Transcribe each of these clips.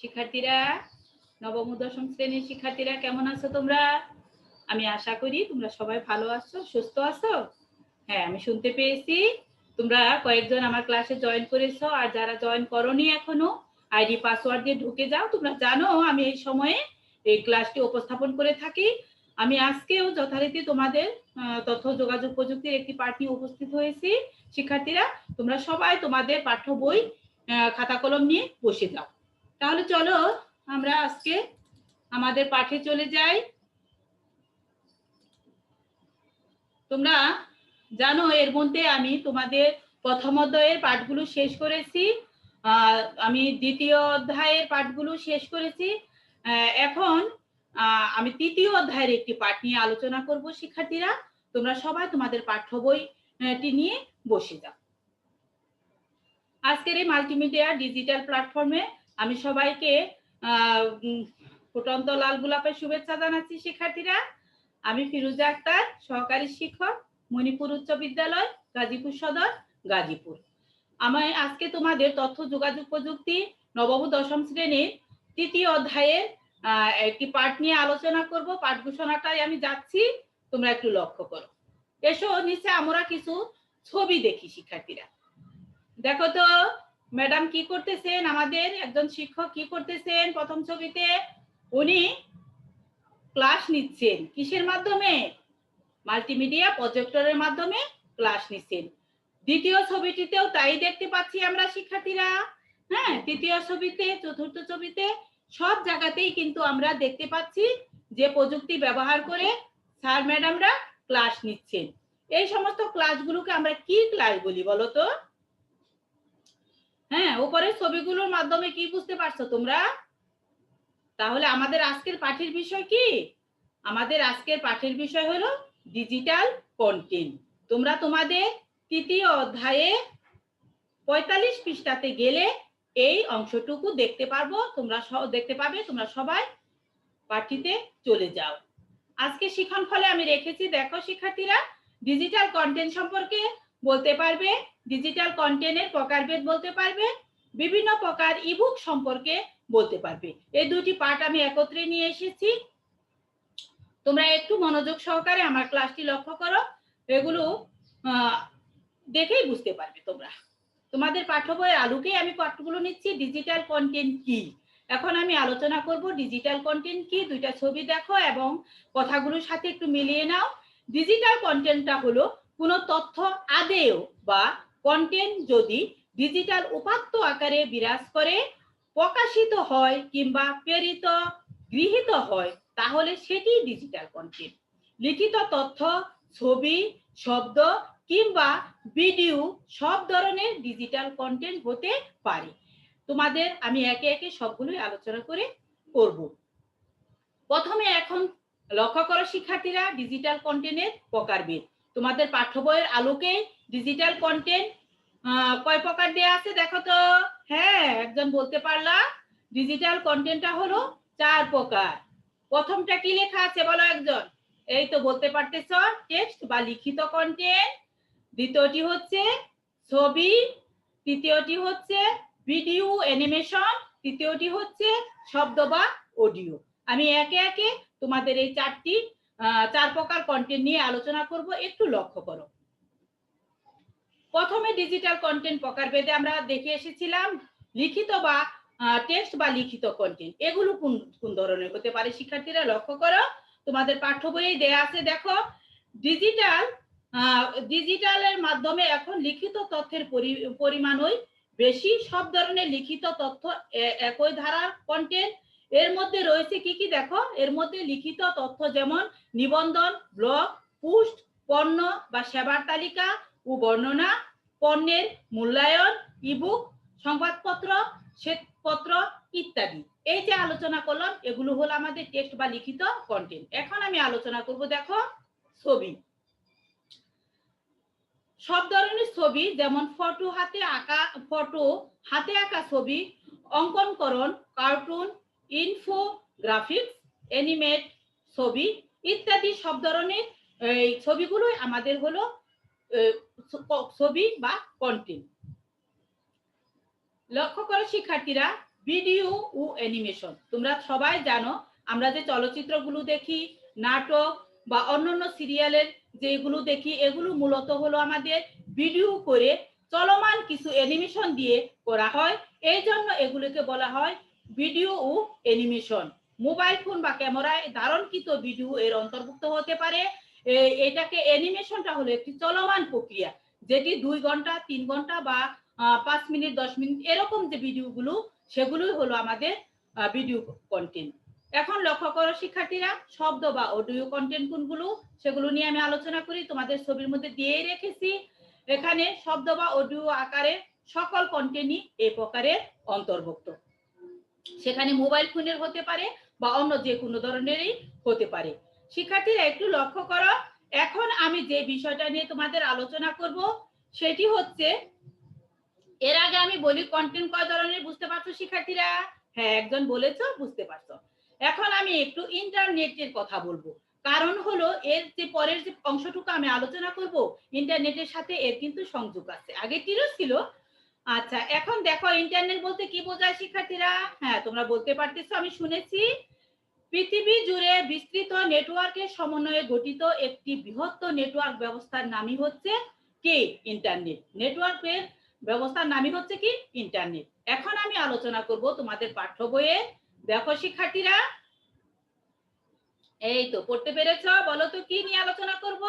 শিক্ষার্থীরা, নবম দশম শ্রেণির শিক্ষার্থীরা, কেমন আছো তোমরা? আমি আশা করি তোমরা সবাই ভালো আছো, সুস্থ আছো? হ্যাঁ আমি শুনতে পেয়েছি। তোমরা কয়েকজন আমার ক্লাসে জয়েন করেছ, আর যারা জয়েন করনি এখনও আইডি পাসওয়ার্ড দিয়ে ঢুকে যাও, তোমরা জানো আমি এই সময়ে এই ক্লাসটি উপস্থাপন করে থাকি। আমি আজকেও যথারীতি তোমাদের তথ্য, যোগাযোগ প্রযুক্তির একটি নিয়ে উপস্থিত হয়েছি। শিক্ষার্থীরা, তোমরা সবাই তোমাদের পাঠ্য বই খাতা কলম নিয়ে বসে যাও। তাহলে চলো আমরা আজকে আমাদের পাঠে চলে যাই। তোমরা জানো, এর মধ্যে আমি তোমাদের প্রথম অধ্যায়ের পাঠগুলো শেষ করেছি আমি দ্বিতীয় অধ্যায়ের পাঠগুলো শেষ করেছি। এখন আমি তৃতীয় অধ্যায়ের একটি পাঠ নিয়ে আলোচনা করব শিক্ষার্থীরা। তোমরা সবাই তোমাদের পাঠ্য বইটি নিয়ে বসে যাও। আজকের এই মাল্টিমিডিয়া ডিজিটাল প্ল্যাটফর্মে আমি সবাইকে ফুটন্ত লাল গোলাপের শুভেচ্ছা জানাচ্ছি শিক্ষার্থীরা। আমি ফিরুজা আক্তার, সহকারী শিক্ষক, মণিপুর উচ্চ বিদ্যালয়, গাজীপুর সদর, গাজীপুর। আমি আজকে তোমাদের তথ্য, যোগাযোগ প্রযুক্তি, নবম দশম শ্রেণির তৃতীয় অধ্যায়ের একটি পাঠ নিয়ে আলোচনা করব। পাঠ ঘোষণাটাই আমি যাচ্ছি, তোমরা একটু লক্ষ্য করো। এসো, নিচে আমরা কিছু ছবি দেখি শিক্ষার্থীরা। দেখো তো, ম্যাডাম কি করতেছেন? আমাদের একজন শিক্ষক কি করতেছেন প্রথম ছবিতে? উনি ক্লাস নিচ্ছেন। কিসের মাধ্যমে? মাল্টিমিডিয়া প্রজেক্টরের মাধ্যমে ক্লাস নিচ্ছেন। দ্বিতীয় ছবিটিতেও তাই দেখতে পাচ্ছি আমরা শিক্ষার্থীরা। হ্যাঁ তৃতীয় ছবিতে, চতুর্থ ছবিতে সব জায়গাতেই কিন্তু আমরা দেখতে পাচ্ছি যে প্রযুক্তি ব্যবহার করে স্যার, ম্যাডামরা ক্লাস নিচ্ছেন। এই সমস্ত ক্লাসগুলোকে আমরা কি ক্লাস বলি বলো তো? হ্যাঁ উপরে ছবিগুলোর মাধ্যমে কি বুঝতে পারছ তোমরা? তাহলে আমাদের আজকের পাঠের বিষয় কি? আমাদের আজকের পাঠের বিষয় হলো ডিজিটাল কন্টেন্ট তোমরা তোমাদের তৃতীয় অধ্যায়ে পঁয়তাল্লিশ পৃষ্ঠাতে গেলে এই অংশটুকু দেখতে পারব। তোমরা দেখতে পাবে, তোমরা সবাই পাঠটিতে চলে যাও। আজকে শিখন ফলে আমি রেখেছি, দেখো শিক্ষার্থীরা ডিজিটাল কন্টেন্ট সম্পর্কে বলতে পারবে ডিজিটাল কন্টেন্টের প্রকারভেদ বলতে পারবে, বিভিন্ন প্রকার ইবুক সম্পর্কে বলতে পারবে। এই দুটি পাঠ আমি একত্রে নিয়ে এসেছি। তোমরা একটু মনোযোগ সহকারে আমার ক্লাসটি লক্ষ্য করো। এগুলো দেখেই বুঝতে পারবে তোমরা। তোমাদের পাঠ্য বইয়ের আলোকেই আমি পাঠগুলো নিচ্ছি ডিজিটাল কন্টেন্ট কি? এখন আমি আলোচনা করব ডিজিটাল কন্টেন্ট কি? দুইটা ছবি দেখো এবং কথাগুলোর সাথে একটু মিলিয়ে নাও। ডিজিটাল কন্টেন্টটা হলো কোনো তথ্য আদেও বা কন্টেন্ট যদি ডিজিটাল উপাত্ত আকারে বিরাজ করে, প্রকাশিত হয় কিংবা প্রেরিত, গৃহীত হয়, তাহলে সেটি ডিজিটাল কন্টেন্ট লিখিত তথ্য, ছবি, শব্দ কিংবা ভিডিও সব ধরনের ডিজিটাল কন্টেন্ট হতে পারে। তোমাদের আমি একে একে সবগুলোই আলোচনা করে করব। প্রথমে এখন লক্ষ্য করো শিক্ষার্থীরা ডিজিটাল কন্টেন্টের প্রকারভেদ। তোমাদের পাঠ্য বইয়ের আলোকে ডিজিটাল কন্টেন্ট কয় প্রকার দেয়া আছে দেখো তো? হ্যাঁ একজন বলতে পারলা ডিজিটাল কন্টেন্টটা হলো চার প্রকার। প্রথমটা কি লেখা আছে বলো একজন? এই তো বলতে পারতেছ টেক্সট বা লিখিত কন্টেন্ট দ্বিতীয়টি হচ্ছে ছবি, তৃতীয়টি হচ্ছে ভিডিও অ্যানিমেশন তৃতীয়টি হচ্ছে শব্দ বা অডিও আমি একে একে তোমাদের এই চারটি চার প্রকার কন্টেন্ট নিয়ে আলোচনা করব, একটু লক্ষ্য করো। প্রথমে ডিজিটাল কন্টেন্ট প্রকারভেদে আমরা দেখে এসেছিলাম, লিখিত বা টেক্সট বা লিখিত কন্টেন্ট এগুলো কোন কোন ধরনের হতে পারে? শিক্ষার্থীরা লক্ষ্য করো, তোমাদের পাঠ্য বইয়ে দেয়া আছে, দেখো। ডিজিটাল ডিজিটালের মাধ্যমে এখন লিখিত তথ্যের পরি- পরিমাণই বেশি। সব ধরনের লিখিত তথ্য একই ধারার কন্টেন্ট এর মধ্যে রয়েছে কি কি দেখো? এর মধ্যে লিখিত তথ্য যেমন নিবন্ধন, ব্লগ, পোস্ট, পণ্য বা সেবার তালিকা ও বর্ণনা, পণ্যের মূল্যায়ন ইবুক সংবাদপত্র, শ্বেতপত্র ইত্যাদি। এই যে আলোচনা করলাম এগুলো হলো আমাদের টেক্সট বা লিখিত কন্টেন্ট এখন আমি আলোচনা করব, দেখো, ছবি। সব ধরনের ছবি, যেমন ফটো হাতে আঁকা ফটো হাতে আঁকা ছবি অঙ্কনকরণ কার্টুন ইনফোগ্রাফিক্স অ্যানিমেট ছবি ইত্যাদি সব ধরনের, এই ছবিগুলোই আমাদের হলো ছবি বা কন্টেন্ট লক্ষ্য করো শিক্ষার্থীরা ভিডিও ও অ্যানিমেশন তোমরা সবাই জানো, আমরা যে চলচ্চিত্রগুলো দেখি, নাটক বা অন্যান্য সিরিয়ালের যেগুলো দেখি, এগুলো মূলত হলো আমাদের ভিডিও করে চলমান কিছু অ্যানিমেশন দিয়ে করা হয় এই জন্য এগুলোকে বলা হয় ভিডিও ও অ্যানিমেশন। মোবাইল ফোন বা ক্যামেরায় ধারণকৃত ভিডিও এর অন্তর্ভুক্ত হতে পারে। এটাকে অ্যানিমেশনটা হলো একটি চলমান প্রক্রিয়া, যেটি দুই ঘণ্টা, তিন ঘণ্টা বা পাঁচ মিনিট, দশ মিনিট এরকম যে ভিডিওগুলো, সেগুলোই হলো আমাদের ভিডিও কন্টেন্ট এখন লক্ষ্য করো শিক্ষার্থীরা, শব্দ বা অডিও কন্টেন্ট কোনগুলো, সেগুলো নিয়ে আমি আলোচনা করি, তোমাদের ছবির মধ্যে দিয়েই রেখেছি। এখানে শব্দ বা অডিও আকারে সকল কন্টেন্টই এই প্রকারের অন্তর্ভুক্ত। সেখানে মোবাইল ফোনের হতে পারে বা অন্য যে কোনো ধরনেরই হতে পারে। শিক্ষার্থীরা একটু লক্ষ্য করো, এখন আমি যে বিষয়টা নিয়ে তোমাদের আলোচনা করব, সেটি হচ্ছে, এর আগে আমি বলি কন্টেন্ট কয় ধরনের, বুঝতে পারছ শিক্ষার্থীরা? হ্যাঁ একজন বলেছ, বুঝতে পারছ। এখন আমি একটু ইন্টারনেটের কথা বলব। কারণ হলো, এর যে পরের যে অংশটুকু আমি আলোচনা করব, ইন্টারনেটের সাথে এর কিন্তু সংযোগ আছে। আগেরটিরও ছিল আচ্ছা এখন দেখো ইন্টারনেট বলতে কি বোঝায় শিক্ষার্থীরা? হ্যাঁ তোমরা বলতে পারতেছো, আমি শুনেছি। পৃথিবী জুড়ে বিস্তৃত নেটওয়ার্কের সমন্বয়ে গঠিত একটি বৃহত্তর নেটওয়ার্ক ব্যবস্থার নামই হচ্ছে কি? ইন্টারনেট নেটওয়ার্কের ব্যবস্থার নামই হচ্ছে কি? ইন্টারনেট এখন আমি আলোচনা করব তোমাদের পাঠ্য বইয়ে। দেখো শিক্ষার্থীরা, এই তো, পড়তে পেরেছ? বলো তো, কি নিয়ে আলোচনা করব?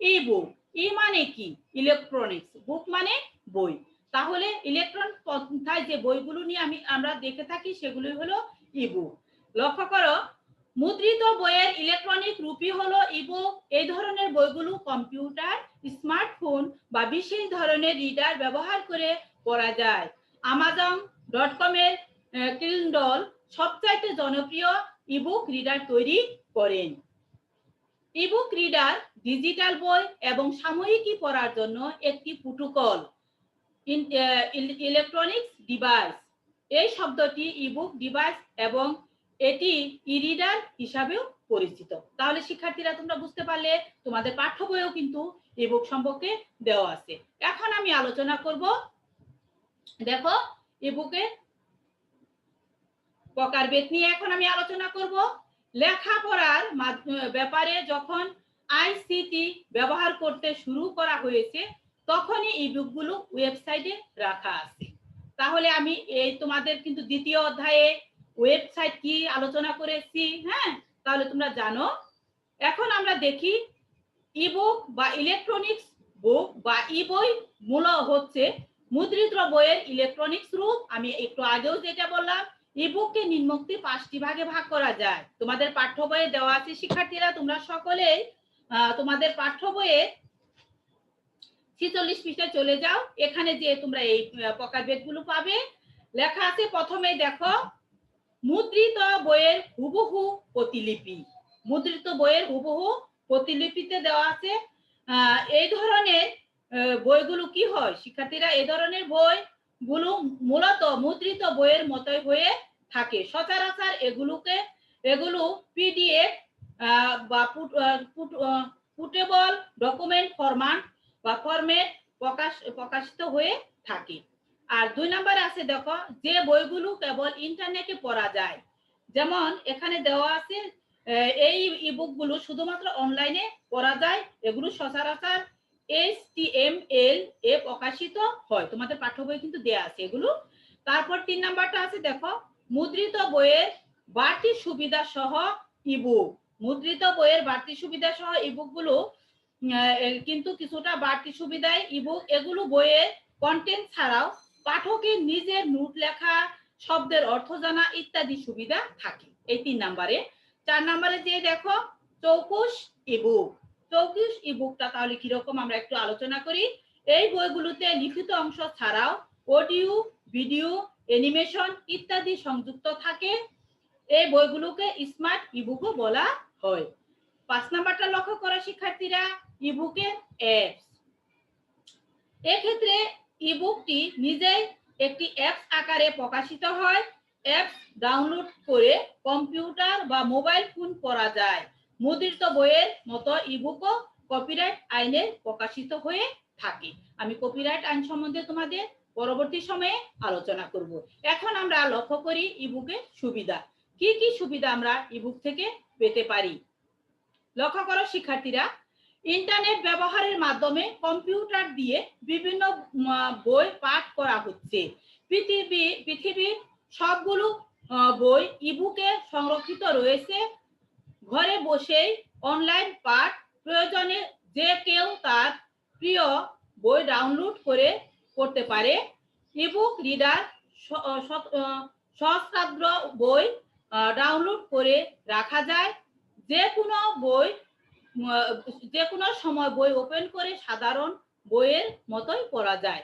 ই বুক ই মানে কি? ইলেকট্রনিক্স বুক মানে বই। তাহলে ইলেকট্রন পন্থায় যে বইগুলো নিয়ে আমি, আমরা দেখে থাকি, সেগুলোই হলো ই বুক লক্ষ্য করো, মুদ্রিত বইয়ের ইলেকট্রনিক রূপই হলো ইবুক এই ধরনের বইগুলো কম্পিউটার স্মার্টফোন বা বিশেষ ধরনের রিডার ব্যবহার করে পড়া যায়। আমাজন ডট কমের কিন্ডল সবচাইতে জনপ্রিয় ইবুক রিডার তৈরি করেন। ইবুক রিডার ডিজিটাল বই এবং সাময়িকী পড়ার জন্য একটি প্রোটোকল ইলেকট্রনিক্স ডিভাইস এই শব্দটি ইবুক ডিভাইস এবং এটি ই রিডার হিসাবেও পরিচিত। তাহলে শিক্ষার্থীরা তোমরা বুঝতে পারলে, তোমাদের পাঠ্য বইও কিন্তু ইবুক সম্পর্কে দেওয়া আছে। এখন আমি আলোচনা করব, দেখো ইবুকে প্রকারভেদ নিয়ে এখন আমি আলোচনা করব। লেখাপড়ার ব্যাপারে যখন আইসিটি ব্যবহার করতে শুরু করা হয়েছে তখনই ইবুকগুলো ওয়েবসাইটে রাখা আছে। তাহলে আমি এই তোমাদের কিন্তু দ্বিতীয় অধ্যায়ে ওয়েবসাইট কি আলোচনা করেছি হ্যাঁ? তাহলে তোমরা জানো। এখন আমরা দেখি ইবুক বা ইলেকট্রনিক্স বুক বা ই বই মূল হচ্ছে মুদ্রিত বইয়ের ইলেকট্রনিক্স রূপ। আমি একটু আগেও যেটা বললাম ইবুককে নিম্নোক্তি পাঁচটি ভাগে ভাগ করা যায়। তোমাদের পাঠ্য বইয়ে দেওয়া আছে, শিক্ষার্থীরা তোমরা সকলেই তোমাদের পাঠ্য বইয়ে ছিচল্লিশ পৃষ্ঠায় চলে যাও। এখানে যে তোমরা এই প্রকারভেদগুলো পাবে। লেখা আছে প্রথমে দেখো, মুদ্রিত বইয়ের হুবহু প্রতিলিপি। মুদ্রিত বইয়ের হুবহু প্রতিলিপিতে দেওয়া আছে এই ধরনের বইগুলো কি হয়? শিক্ষার্থীরা এই ধরনের বই গুলো মূলত মুদ্রিত বইয়ের মতোই হয়ে থাকে। সচরাচর এগুলোকে, এগুলো পিডিএফ বা পুটেবল ডকুমেন্ট ফরম্যাট বা ফরমেট প্রকাশ, প্রকাশিত হয়ে থাকে। আর দুই নম্বরে আছে, দেখো, যে বইগুলো কেবল ইন্টারনেটে পড়া যায়। যেমন এখানে দেওয়া আছে এই ইবুকগুলো শুধুমাত্র অনলাইনে পড়া যায়। এগুলো সচরাচর এইচটিএমএল এ প্রকাশিত হয়। তোমাদের পাঠ্য বই কিন্তু দেয়া আছে এগুলো। তারপর তিন নাম্বারটা আছে, দেখো, মুদ্রিত বইয়ের বাড়তি সুবিধা সহ ইবুক মুদ্রিত বইয়ের বাড়তি সুবিধা সহ ইবুকগুলো কিন্তু কিছুটা বাড়তি সুবিধায় ইবুক এগুলো বইয়ের কন্টেন্ট ছাড়াও পাঠকের নিজের নোট লেখা, শব্দের অর্থ জানা ইত্যাদি সুবিধা থাকে। এই তিন নাম্বারে। চার নাম্বারে যে দেখো, চৌকুশ ইবুক চৌকুশ ইবুকটা তাহলে কীরকম আমরা একটু আলোচনা করি। এই বইগুলোতে লিখিত অংশ ছাড়াও অডিও, ভিডিও, অ্যানিমেশন ইত্যাদি সংযুক্ত থাকে। এই বইগুলোকে স্মার্ট ইবুকও বলা হয়। পাঁচ নাম্বারটা লক্ষ্য করা, শিক্ষার্থীরা। ইবুকের অ্যাপস এক্ষেত্রে ইবুকটি নিজেই একটি অ্যাপস আকারে প্রকাশিত হয়। অ্যাপস ডাউনলোড করে কম্পিউটার বা মোবাইল ফোন করা যায়। মুদ্রিত বইয়ের মতো ইবুকও কপিরাইট আইনে প্রকাশিত হয়ে থাকে। আমি কপিরাইট আইন সম্বন্ধে তোমাদের পরবর্তী সময়ে আলোচনা করব। এখন আমরা লক্ষ্য করি ইবুকের সুবিধা। কি কি সুবিধা আমরা ইবুক থেকে পেতে পারি? লক্ষ্য করো, শিক্ষার্থীরা ইন্টারনেট ব্যবহারের মাধ্যমে কম্পিউটার দিয়ে বিভিন্ন বই পাঠ করা হচ্ছে। পৃথিবী, পৃথিবীর সবগুলো বই ইবুকে সংরক্ষিত রয়েছে। ঘরে বসেই অনলাইন পাঠ প্রয়োজনে যে কেউ তার প্রিয় বই ডাউনলোড করে করতে পারে। ইবুক রিডার সহস্রাব্দ বই ডাউনলোড করে রাখা যায়। যে কোনো বই যে কোনো সময় বই ওপেন করে সাধারণ বইয়ের মতোই পড়া যায়।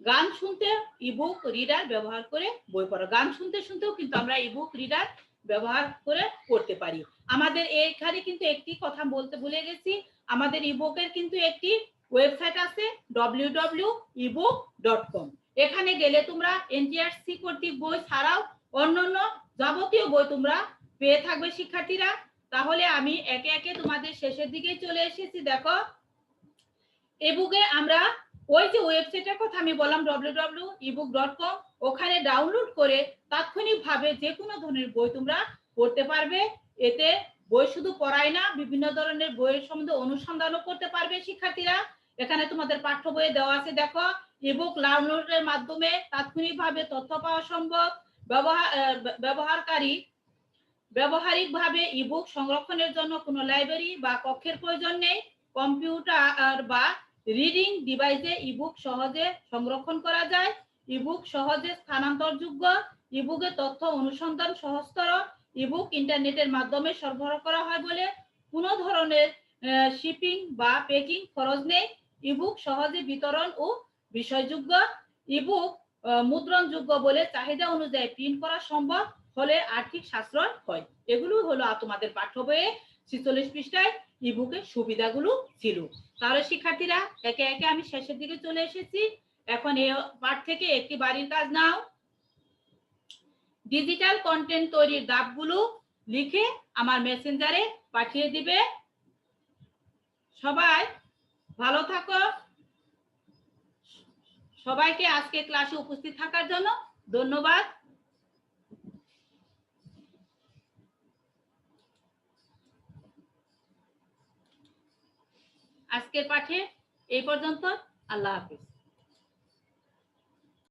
গান শুনতে ইবুক রিডার ব্যবহার করে বই পড়া। গান শুনতে শুনতেও কিন্তু আমরা ইবুক রিডার ব্যবহার করে পড়তে পারি। আমাদের এখানে কিন্তু একটি কথা বলতে ভুলে গেছি। আমাদের ইবুকের কিন্তু একটি ওয়েবসাইট আছে www.ebook.com এখানে গেলে তোমরা এনটিআরসি কর্তৃক বই ছাড়াও অন্যান্য যাবতীয় বই তোমরা পেয়ে থাকবে শিক্ষার্থীরা। তাহলে আমি একে একে তোমাদের শেষের দিকে চলে এসেছি, দেখো। এবুকে আমরা ওই যে ওয়েবসাইটের কথা আমি বললাম ডব্লিউ ইবুক ডট কম ওখানে ডাউনলোড করে তাৎক্ষণিকভাবে যে কোনো ধরনের বই তোমরা পড়তে পারবে। এতে বই শুধু পড়ায় না, বিভিন্ন ধরনের বইয়ের সম্বন্ধে অনুসন্ধানও করতে পারবে শিক্ষার্থীরা। এখানে তোমাদের পাঠ্য বইয়ে দেওয়া আছে, দেখো। ইবুক ডাউনলোডের মাধ্যমে তাৎক্ষণিকভাবে তথ্য পাওয়া সম্ভব। ব্যবহার ব্যবহারকারী ব্যবহারিকভাবে ইবুক সংরক্ষণের জন্য কোনো লাইব্রেরি বা কক্ষের প্রয়োজন নেই। কম্পিউটার বা রিডিং ডিভাইসে ইবুক সহজে সংরক্ষণ করা যায়। ইবুক সহজে স্থানান্তরযোগ্য। ইবুকের তথ্য অনুসন্ধান সহজতর। ইবুক ইন্টারনেটের মাধ্যমে সরবরাহ করা হয় বলে কোনো ধরনের শিপিং বা প্যাকিং খরচ নেই। ইবুক সহজে বিতরণ ও বিষয়যোগ্য। ইবুক মুদ্রণযোগ্য বলে চাহিদা অনুযায়ী প্রিন্ট করা সম্ভব। ফলে আর্থিক সাশ্রয় হয়। এগুলো হলো তোমাদের পাঠ্য বইয়ে ছিচল্লিশ পৃষ্ঠায় ইবুকের সুবিধাগুলো ছিল। তাহলে শিক্ষার্থীরা, একে একে আমি শেষের দিকে চলে এসেছি। এখন এ পাঠ থেকে একটি বাড়ির কাজ নাও। ডিজিটাল কন্টেন্ট তৈরির ধাপগুলো লিখে আমার মেসেঞ্জারে পাঠিয়ে দিবে। সবাই ভালো থাকো। সবাইকে আজকে ক্লাসে উপস্থিত থাকার জন্য ধন্যবাদ। আজকের পাঠে এই পর্যন্ত। আল্লাহ হাফিজ।